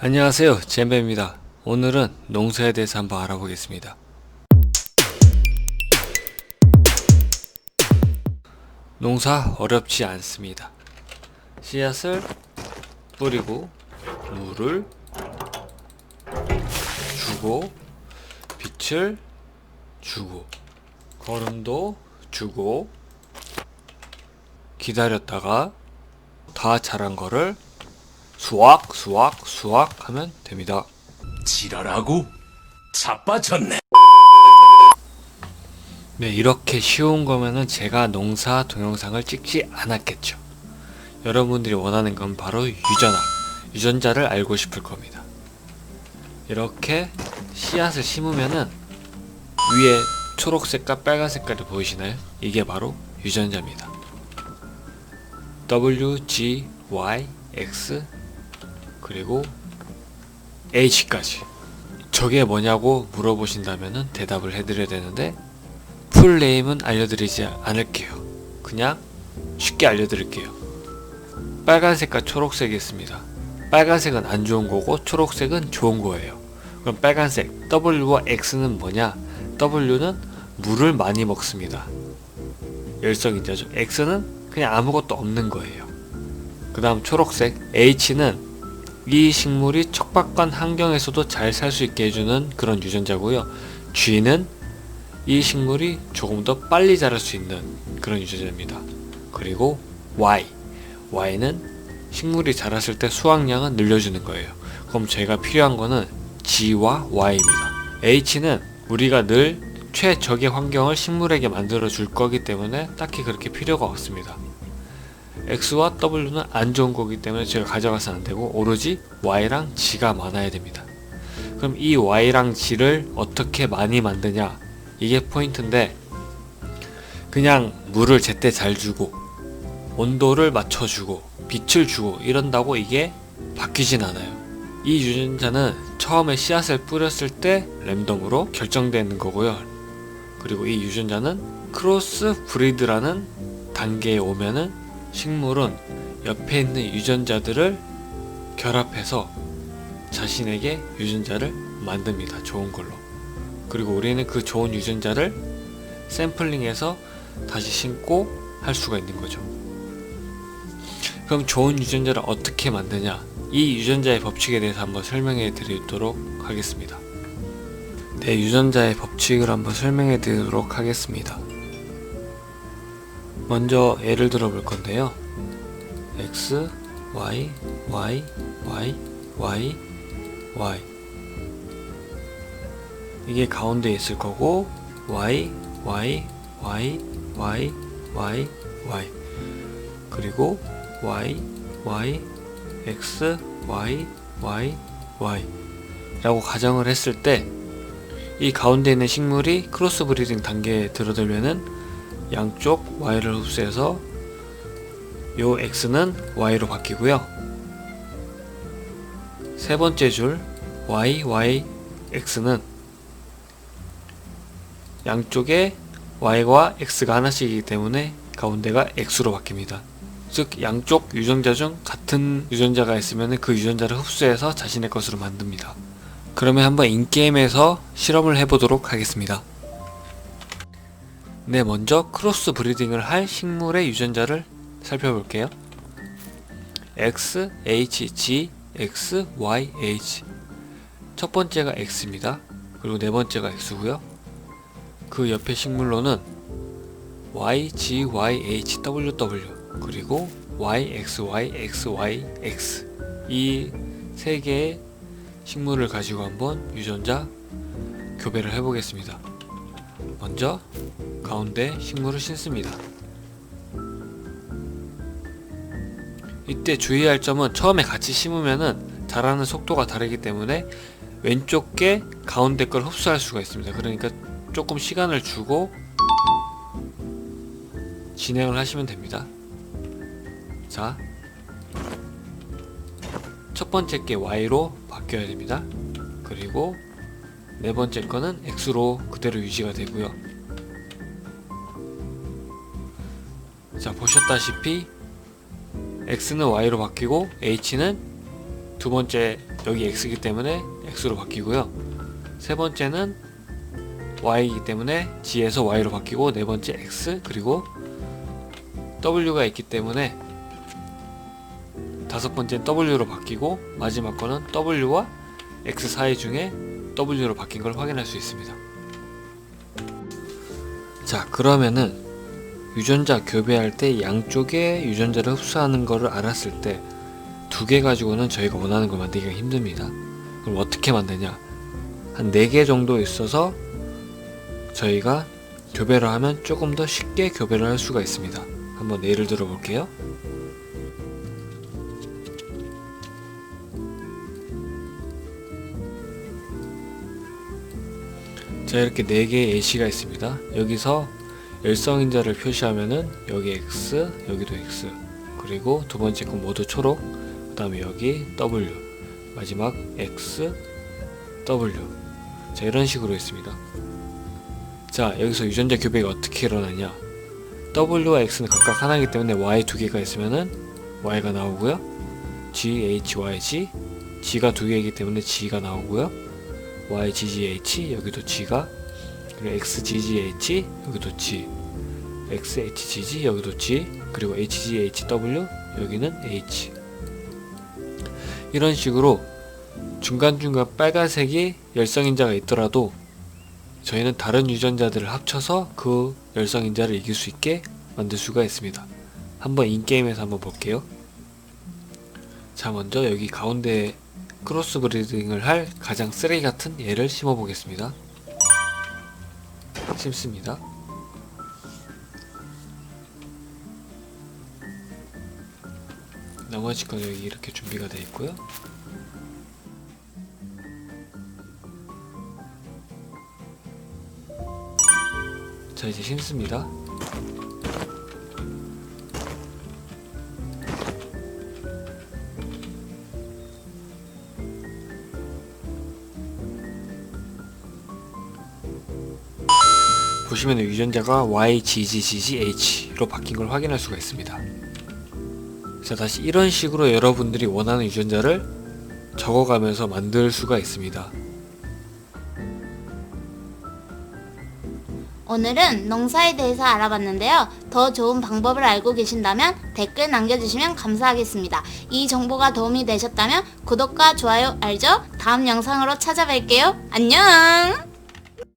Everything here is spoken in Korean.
안녕하세요. 잼배입니다. 오늘은 농사에 대해서 한번 알아보겠습니다. 농사 어렵지 않습니다. 씨앗을 뿌리고 물을 주고 빛을 주고 거름도 주고 기다렸다가 다 자란 거를 수확 수확 수확 하면 됩니다 지랄하고 자빠졌네. 네 이렇게 쉬운 거면은 제가 농사 동영상을 찍지 않았겠죠 여러분들이 원하는 건 바로 유전학 유전자를 알고 싶을 겁니다 이렇게 씨앗을 심으면은 위에 초록색과 빨간 색깔이 보이시나요? 이게 바로 유전자입니다 W, G, Y, X 그리고 H까지 저게 뭐냐고 물어보신다면은 대답을 해드려야 되는데 풀네임은 알려드리지 않을게요. 그냥 쉽게 알려드릴게요. 빨간색과 초록색이 있습니다. 빨간색은 안 좋은 거고 초록색은 좋은 거예요. 그럼 빨간색 W와 X는 뭐냐? W는 물을 많이 먹습니다. 열성인자죠. X는 그냥 아무것도 없는 거예요. 그 다음 초록색 H는 이 식물이 척박한 환경에서도 잘 살 수 있게 해주는 그런 유전자고요. G는 이 식물이 조금 더 빨리 자랄 수 있는 그런 유전자입니다. 그리고 Y. Y는 식물이 자랐을 때 수확량은 늘려주는 거예요. 그럼 제가 필요한 거는 G와 Y입니다. H는 우리가 늘 최적의 환경을 식물에게 만들어 줄 거기 때문에 딱히 그렇게 필요가 없습니다. X와 W는 안 좋은 거기 때문에 제가 가져가서 안 되고 오로지 Y랑 G가 많아야 됩니다. 그럼 이 Y랑 G를 어떻게 많이 만드냐? 이게 포인트인데 그냥 물을 제때 잘 주고 온도를 맞춰주고 빛을 주고 이런다고 이게 바뀌진 않아요. 이 유전자는 처음에 씨앗을 뿌렸을 때 랜덤으로 결정되는 거고요. 그리고 이 유전자는 크로스 브리드라는 단계에 오면은 식물은 옆에 있는 유전자들을 결합해서 자신에게 유전자를 만듭니다. 좋은 걸로. 그리고 우리는 그 좋은 유전자를 샘플링해서 다시 심고 할 수가 있는 거죠. 그럼 좋은 유전자를 어떻게 만드냐? 이 유전자의 법칙에 대해서 한번 설명해 드리도록 하겠습니다. 네, 유전자의 법칙을 한번 설명해 드리도록 하겠습니다. 먼저 예를 들어 볼 건데요. X, Y, Y, Y, Y, Y. 이게 가운데 있을 거고 y y y y y y 그리고 y y x y y y 라고 가정을 했을 때 이 가운데 있는 식물이 크로스 브리딩 단계에 들어들면은 양쪽 y를 흡수해서 요 x는 y로 바뀌고요. 세 번째 줄 y y x는 양쪽에 y와 x가 하나씩이기 때문에 가운데가 x로 바뀝니다. 즉 양쪽 유전자 중 같은 유전자가 있으면 그 유전자를 흡수해서 자신의 것으로 만듭니다. 그러면 한번 인게임에서 실험을 해보도록 하겠습니다. 네, 먼저 크로스 브리딩을 할 식물의 유전자를 살펴볼게요. X, H, G, X, Y, H. 첫 번째가 X입니다. 그리고 네 번째가 X고요. 그 옆에 식물로는 Y, G, Y, H, W, W 그리고 Y, X, Y, X, Y, X 이 세 개의 식물을 가지고 한번 유전자 교배를 해보겠습니다. 먼저 가운데 식물을 심습니다. 이때 주의할 점은 처음에 같이 심으면은 자라는 속도가 다르기 때문에 왼쪽 게 가운데 걸 흡수할 수가 있습니다. 그러니까 조금 시간을 주고 진행을 하시면 됩니다. 자, 첫 번째 게 Y로 바뀌어야 됩니다. 그리고 네 번째 거는 X로 그대로 유지가 되고요. 자, 보셨다시피 X는 Y로 바뀌고 H는 두 번째 여기 x이기 때문에 x로 바뀌고요. 세 번째는 y이기 때문에 g에서 y로 바뀌고 네 번째 x 그리고 w가 있기 때문에 다섯 번째는 w로 바뀌고 마지막 거는 w와 x 사이 중에 w로 바뀐 걸 확인할 수 있습니다. 자 그러면은 유전자 교배할 때 양쪽에 유전자를 흡수하는 것을 알았을 때 두 개 가지고는 저희가 원하는 걸 만들기가 힘듭니다. 그럼 어떻게 만드냐? 한 네 개 정도 있어서 저희가 교배를 하면 조금 더 쉽게 교배를 할 수가 있습니다. 한번 예를 들어 볼게요. 자 이렇게 네 개의 예시가 있습니다. 여기서 열성인자를 표시하면은 여기 X, 여기도 X, 그리고 두 번째 건 모두 초록, 그 다음에 여기 W, 마지막 X, W. 자 이런 식으로 있습니다. 자 여기서 유전자 교배가 어떻게 일어나냐? W와 X는 각각 하나이기 때문에 Y 두 개가 있으면은 Y가 나오고요. G, H, Y, G, G가 두 개이기 때문에 G가 나오고요. Y, G, G, H 여기도 G가 그리고 X, G, G, H 여기도 G. X, H, G, G 여기도 G. 그리고 H, G, H, W 여기는 H. 이런 식으로 중간중간 빨간색이 열성인자가 있더라도 저희는 다른 유전자들을 합쳐서 그 열성인자를 이길 수 있게 만들 수가 있습니다. 한번 인게임에서 한번 볼게요. 자 먼저 여기 가운데 크로스 브리딩을 할 가장 쓰레기 같은 얘를 심어 보겠습니다. 심습니다. 나머지 건 여기 이렇게 준비가 되어 있고요. 자 이제 심습니다. 보시면 유전자가 Y, G, G, G, G, H로 바뀐 걸 확인할 수가 있습니다. 자, 다시 이런 식으로 여러분들이 원하는 유전자를 적어가면서 만들 수가 있습니다. 오늘은 농사에 대해서 알아봤는데요. 더 좋은 방법을 알고 계신다면 댓글 남겨주시면 감사하겠습니다. 이 정보가 도움이 되셨다면 구독과 좋아요 알죠? 다음 영상으로 찾아뵐게요. 안녕!